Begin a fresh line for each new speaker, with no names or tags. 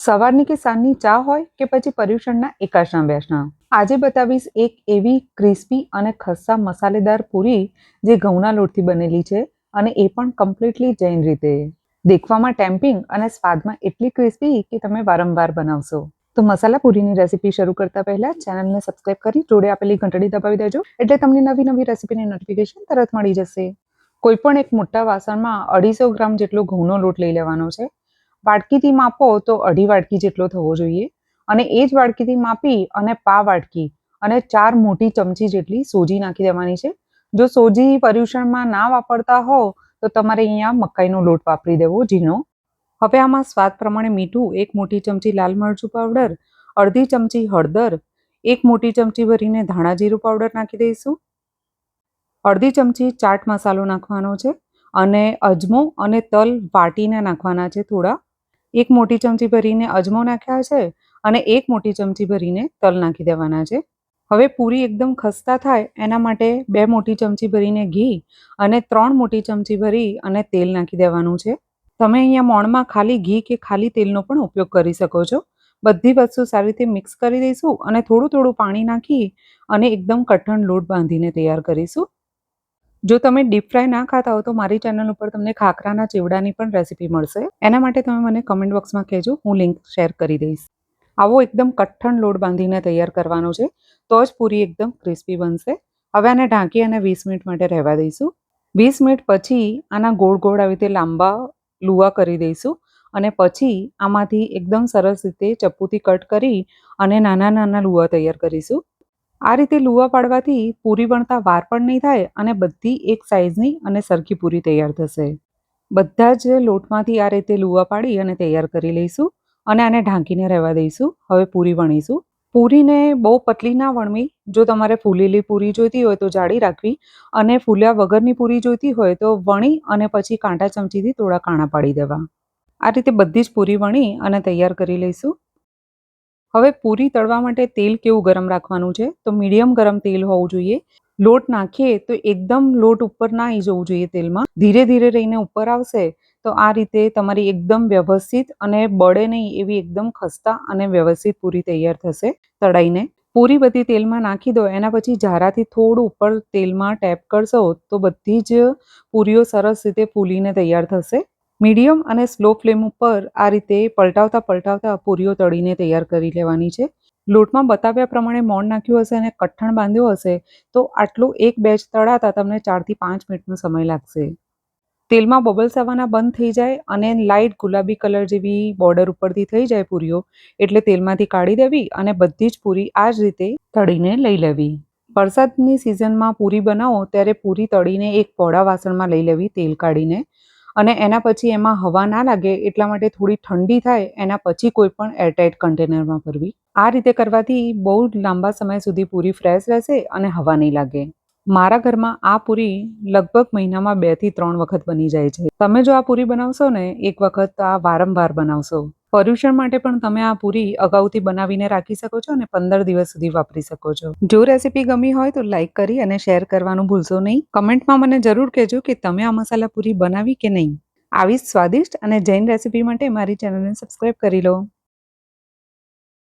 સવારની કે સાંજની ચા હોય કે પછી પર્યુષણના એકાશના બેસના આજે બતાવીશ એક એવી ક્રિસ્પી અને ખસ્સા મસાલેદાર પૂરી જે ઘઉંના લોટથી બનેલી છે અને એ પણ કમ્પ્લીટલી જૈન રીતે. દેખવામાં ટેમ્પિંગ અને સ્વાદમાં એટલી ક્રિસ્પી કે તમે વારંવાર બનાવશો. તો મસાલા પૂરીની રેસીપી શરૂ કરતા પહેલા ચેનલને સબસ્ક્રાઇબ કરી જોડે આપેલી ઘંટડી દબાવી દેજો, એટલે તમને નવી નવી રેસીપીની નોટિફિકેશન તરત મળી જશે. કોઈ પણ એક મોટા વાસણમાં અઢીસો ગ્રામ જેટલો ઘઉંનો લોટ લઈ લેવાનો છે વાટકીથી માપો તો અઢી વાટકી જેટલો થવો જોઈએ. અને એ જ વાટકીથી માપી અને પા વાટકી અને ચાર મોટી ચમચી જેટલી સોજી નાખી દેવાની છે. જો સોજી પર્યુષણમાં ના વાપરતા હો તો તમારે અહીંયા મકાઈનો લોટ વાપરી દેવો ઝીણો. હવે આમાં સ્વાદ પ્રમાણે મીઠું, એક મોટી ચમચી લાલ મરચું પાવડર, અડધી ચમચી હળદર, એક મોટી ચમચી ભરીને ધાણા જીરું પાવડર નાખી દઈશું. અડધી ચમચી ચાટ મસાલો નાખવાનો છે અને અજમો અને તલ વાટીને નાખવાના છે થોડા. એક મોટી ચમચી ભરીને અજમો નાખ્યા છે અને એક મોટી ચમચી ભરીને તલ નાખી દેવાના છે. હવે પૂરી એકદમ ખસ્તા થાય એના માટે બે મોટી ચમચી ભરીને ઘી અને ત્રણ મોટી ચમચી ભરી અને તેલ નાખી દેવાનું છે. તમે અહીંયા મોણમાં ખાલી ઘી કે ખાલી તેલનો પણ ઉપયોગ કરી શકો છો. બધી વસ્તુ સારી રીતે મિક્સ કરી દઈશું અને થોડું થોડું પાણી નાખી અને એકદમ કઠણ લોટ બાંધીને તૈયાર કરીશું. જો તમે ડીપ ફ્રાય ના ખાતા હો તો મારી ચેનલ ઉપર તમને ખાખરાના ચેવડાની પણ રેસીપી મળશે. એના માટે તમે મને કમેન્ટ બોક્સમાં કહેજો, હું લિંક શેર કરી દઈશ. આવો એકદમ કઠણ લોટ બાંધીને તૈયાર કરવાનો છે, તો જ પૂરી એકદમ ક્રિસ્પી બનશે. હવે આને ઢાંકી અને વીસ મિનિટ માટે રહેવા દઈશું. વીસ મિનિટ પછી આના ગોળ ગોળ આવી રીતે લાંબા લુવા કરી દઈશું અને પછી આમાંથી એકદમ સરસ રીતે ચપ્પુથી કટ કરી અને નાના નાના લુવા તૈયાર કરીશું. આ રીતે લુવા પાડવાથી પૂરી વણતા વાર પણ નહીં થાય અને બધી એક સાઇઝની અને સરખી પૂરી તૈયાર થશે. બધા જ લોટમાંથી આ રીતે લુવા પાડી અને તૈયાર કરી લઈશું અને આને ઢાંકીને રહેવા દઈશું. હવે પૂરી વણીશું. પૂરીને બહુ પતલી ના વણવી. જો તમારે ફૂલેલી પૂરી જોઈતી હોય તો જાડી રાખવી અને ફૂલ્યા વગરની પૂરી જોઈતી હોય તો વણી અને પછી કાંટા ચમચીથી થોડા કાણા પાડી દેવા. આ રીતે બધી જ પૂરી વણી અને તૈયાર કરી લઈશું. હવે પૂરી તળવા માટે તેલ કેવું ગરમ રાખવાનું છે? તો મીડિયમ ગરમ તેલ હોવું જોઈએ. લોટ નાખીએ તો એકદમ લોટ ઉપર ના આવી જવું જોઈએ તેલમાં. ધીરે ધીરે રહીને ઉપર આવશે તો આ રીતે તમારી એકદમ વ્યવસ્થિત અને બળે નહીં એવી એકદમ ખસ્તા અને વ્યવસ્થિત પૂરી તૈયાર થશે તળાઈને. પૂરી બધી તેલમાં નાખી દો. એના પછી ઝારાથી થોડું ઉપર તેલમાં ટેપ કરશો તો બધી જ પૂરીઓ સરસ રીતે ફૂલીને તૈયાર થશે. મીડિયમ અને સ્લો ફ્લેમ ઉપર આ રીતે પલટાવતા પલટાવતા પૂરીઓ તળીને તૈયાર કરી લેવાની છે. લોટમાં બતાવ્યા પ્રમાણે મોણ નાખ્યું હશે અને કઠણ બાંધ્યો હશે તો આટલું એક બેચ તળાતા તમને ચારથી પાંચ મિનિટનો સમય લાગશે. તેલમાં બબલ્સ આવવાના બંધ થઈ જાય અને લાઇટ ગુલાબી કલર જેવી બોર્ડર ઉપરથી થઈ જાય પૂરીઓ એટલે તેલમાંથી કાઢી દેવી અને બધી જ પૂરી આ જ રીતે તળીને લઈ લેવી. વરસાદની સિઝનમાં પૂરી બનાવો ત્યારે પૂરી તળીને એક પોળા વાસણમાં લઈ લેવી તેલ કાઢીને. અને એના પછી એમાં હવા ના લાગે એટલા માટે થોડી ઠંડી થાય, એના પછી કોઈ પણ એરટાઇટ કન્ટેનરમાં ભરવી. આ રીતે કરવાથી બહુ લાંબા સમય સુધી પૂરી ફ્રેશ રહેશે અને હવા નહીં લાગે. મારા ઘરમાં આ પૂરી લગભગ મહિનામાં બેથી ત્રણ વખત બની જાય છે. તમે જો આ પૂરી બનાવશો ને, એક વખત આ વારંવાર બનાવશો. પર્યુષણ માટે પણ તમે આ પૂરી અગાઉથી બનાવીને રાખી શકો છો અને પંદર દિવસ સુધી વાપરી શકો છો. જો રેસીપી ગમી હોય તો લાઈક કરી અને શેર કરવાનું ભૂલશો નહીં. કમેન્ટમાં મને જરૂર કહેજો કે તમે આ મસાલા પૂરી બનાવી કે નહીં. આવી સ્વાદિષ્ટ અને જૈન રેસીપી માટે મારી ચેનલને સબસ્ક્રાઇબ કરી લો.